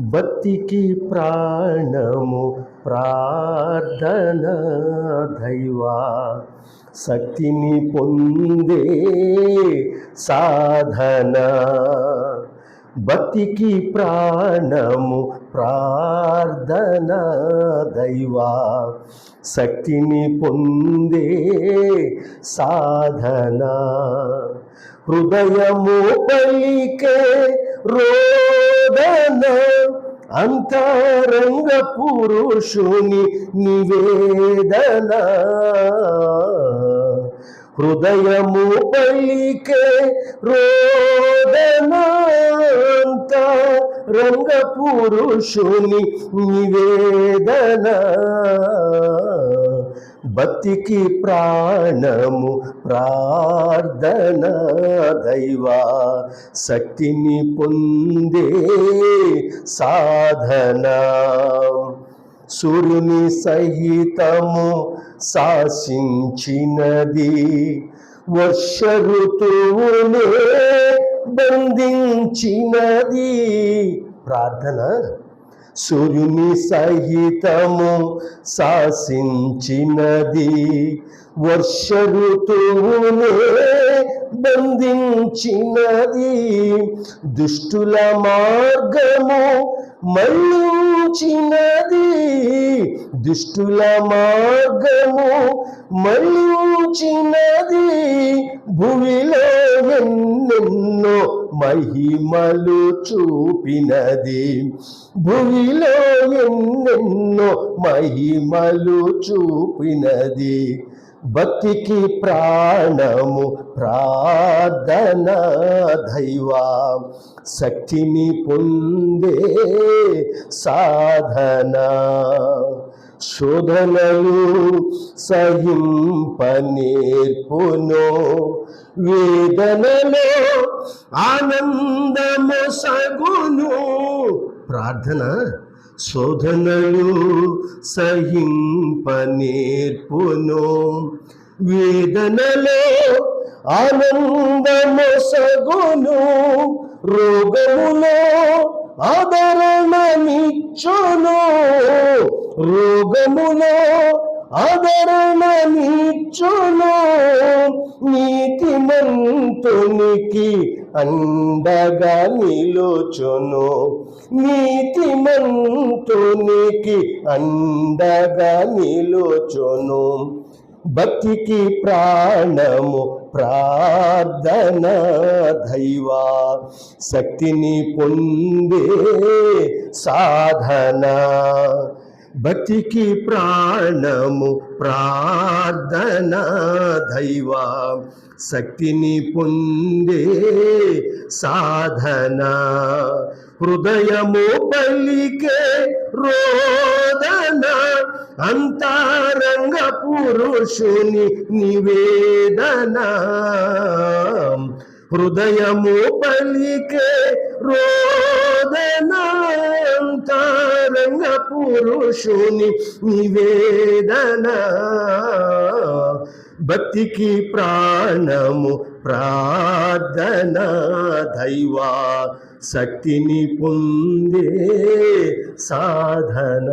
భక్తికి ప్రాణము ప్రార్థన దైవా. శక్తిని పొందే సాధన. భక్తికి ప్రాణము ప్రార్థన దైవా. శక్తిని పొందే సాధన. హృదయము పలికే రోదన అంతరంగ పురుషుని నివేదన. హృదయము పలికే రోదన రంగ పురుషుని నివేదన. బతికి ప్రాణము ప్రార్థన దైవా శక్తిని పొందే సాధన. సూర్యుని సహితము శాసించినది వర్ష ఋతువునే బంధించినది. ప్రార్థన. సూర్యుని సహితము శాసించినది. వర్ష ఋతువునే బంధించినది. దుష్టుల మార్గము మళ్ళించినది దుష్టుల మార్గము మళ్ళించినది భూమిలో ఎన్ని ఎన్నో మహిమలు చూపినది. భూమిలో ఎన్నెన్నో మహిమలు చూపినది. భక్తికి ప్రాణము ప్రార్థన దైవా. శక్తిని పొందే సాధన. శోధనలు సహింపనేర్పును వేదనలో ఆనందము సగును. ప్రార్థన శోధనలు సహింపనేర్పును వేదనలో ఆనందము సగును. రోగములో ఆదరణనిచ్చును. రోగములో ఆదరణనిచ్చును. నీతిమంతునికి అండగా నిలుచును. నీతిమంతునికి అండగా నిలుచును. భక్తికి ప్రాణము ప్రార్థన దైవా. శక్తిని పొందే సాధన. బతికి ప్రాణము ప్రార్థన దైవ. శక్తిని పొందే సాధన. హృదయము పల్లికే రోదన. అంతరంగ పురుషుని నివేదన. హృదయము పలికే రోదనాంతరంగ పురుషుని నివేదన. భక్తికి ప్రాణము ప్రార్థన దైవా శక్తిని పొందే సాధన.